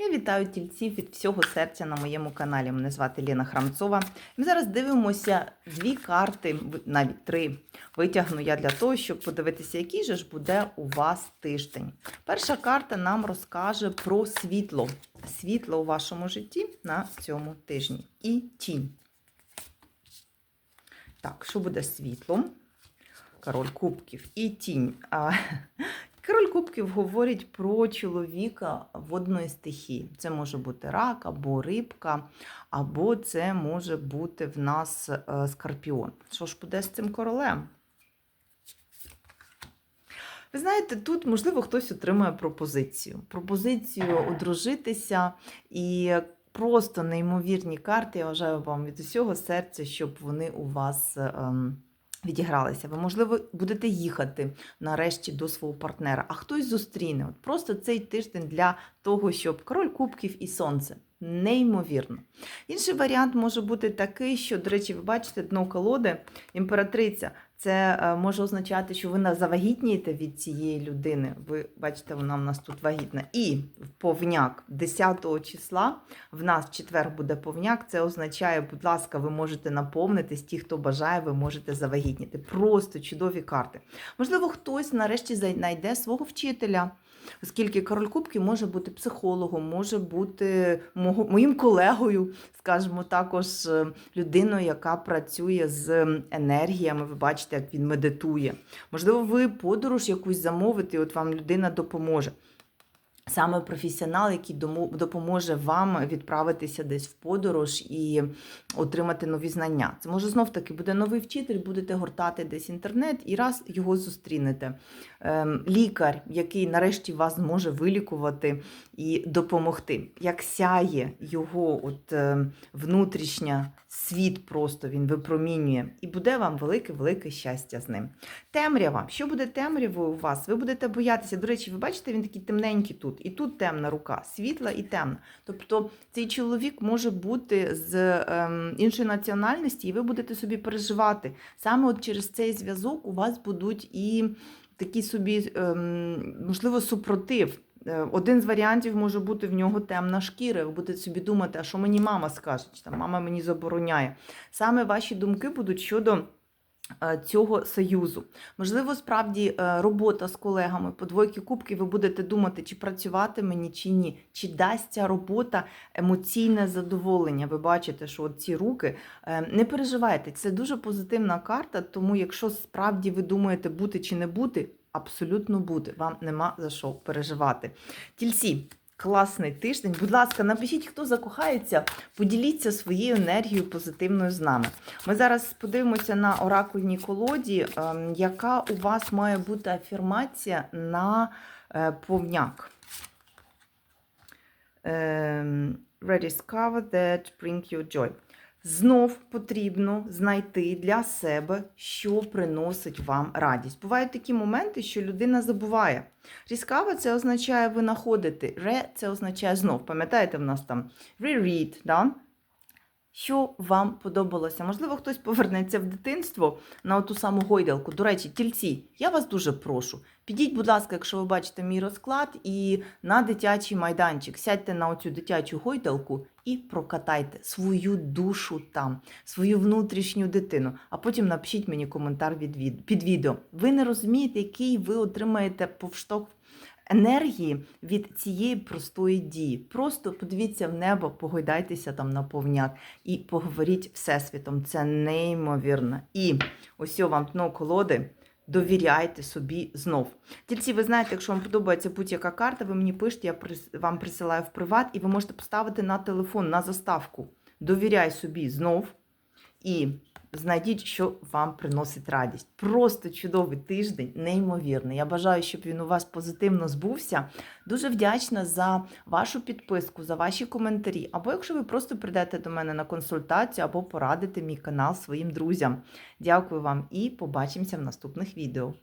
Я вітаю тільців від всього серця на моєму каналі. Мене звати Ліна Храмцова. Ми зараз дивимося дві карти, навіть три. Витягну я для того, щоб подивитися, який же ж буде у вас тиждень. Перша карта нам розкаже про світло. Світло у вашому житті на цьому тижні. І тінь. Так, що буде світлом? Король кубків і тінь. Король кубків говорить про чоловіка водної стихії. Це може бути рак або рибка, або це може бути в нас е, скорпіон. Що ж буде з цим королем? Ви знаєте, тут, можливо, хтось отримає пропозицію. Пропозицію одружитися і просто неймовірні карти. Я вважаю вам від усього серця, щоб вони у вас. ем, Відігралися. Ви, можливо, будете їхати нарешті до свого партнера, а хтось зустріне. От просто цей тиждень для того, щоб король кубків і сонце. Неймовірно. Інший варіант може бути такий, що, до речі, ви бачите дно колоди, імператриця. Це е, може означати, що ви на- завагітнієте від цієї людини. Ви бачите, вона в нас тут вагітна. І повняк 10 числа в нас в четвер буде повняк. Це означає, будь ласка, ви можете наповнитись. Ті, хто бажає, ви можете завагітніти. Просто чудові карти. Можливо, хтось нарешті знайде свого вчителя. Оскільки король кубки може бути психологом, може бути моїм колегою, скажімо, також е, людиною, яка працює з енергіями. Ви бачите, як він медитує. Можливо, ви подорож якусь замовите, і от вам людина допоможе. Саме професіонал, який допоможе вам відправитися десь в подорож і отримати нові знання. Це може знов таки буде новий вчитель, будете гортати десь інтернет і раз його зустрінете. Ем, лікар, який нарешті вас зможе вилікувати і допомогти. Як сяє його от, е, внутрішня світ, просто він випромінює, і буде вам велике-велике щастя з ним. Темрява. Що буде темрявою у вас? Ви будете боятися. До речі, ви бачите, він такий темненький тут, і тут темна рука, світла і темна. Тобто цей чоловік може бути з ем, іншої національності, і ви будете собі переживати. Саме от через цей зв'язок у вас будуть і такий собі, ем, можливо, супротив. Е, Один з варіантів може бути в нього темна шкіра. Ви будете собі думати, а що мені мама скаже, чи там мама мені забороняє. Саме ваші думки будуть щодо цього союзу. Можливо, справді е, робота з колегами по двойки кубків, ви будете думати, чи працювати мені, чи ні, чи дасть ця робота емоційне задоволення. Ви бачите, що от ці руки е, не переживайте, це дуже позитивна карта, тому якщо справді ви думаєте бути чи не бути, абсолютно бути. Вам нема за що переживати. Тільці. Класний тиждень. Будь ласка, напишіть, хто закохається, поділіться своєю енергією позитивною з нами. Ми зараз подивимося на оракульній колоді, ем, яка у вас має бути афірмація на е, повняк. Ем, Rediscover that bring you joy. Знов потрібно знайти для себе, що приносить вам радість. Бувають такі моменти, що людина забуває. Різкава це означає винаходити. Ре це означає знов. Пам'ятаєте, в нас там reread, да? Що вам подобалося? Можливо, хтось повернеться в дитинство на ту саму гойдалку. До речі, тільці, я вас дуже прошу. Підіть, будь ласка, якщо ви бачите мій розклад, і на дитячий майданчик сядьте на оцю дитячу гойдалку і прокатайте свою душу там, свою внутрішню дитину. А потім напишіть мені коментар від, під відео. Ви не розумієте, який ви отримаєте повштовх енергії від цієї простої дії. Просто подивіться в небо, погойдайтеся там на повняк і поговоріть всесвітом. Це неймовірно. І ось вам дно колоди. Довіряйте собі знов. Тільці, ви знаєте, якщо вам подобається будь-яка карта, ви мені пишете, я вам присилаю в приват, і ви можете поставити на телефон, на заставку. Довіряй собі знов і знайдіть, що вам приносить радість. Просто чудовий тиждень, неймовірний. Я бажаю, щоб він у вас позитивно збувся. Дуже вдячна за вашу підписку, за ваші коментарі. Або якщо ви просто прийдете до мене на консультацію, або порадите мій канал своїм друзям. Дякую вам і побачимося в наступних відео.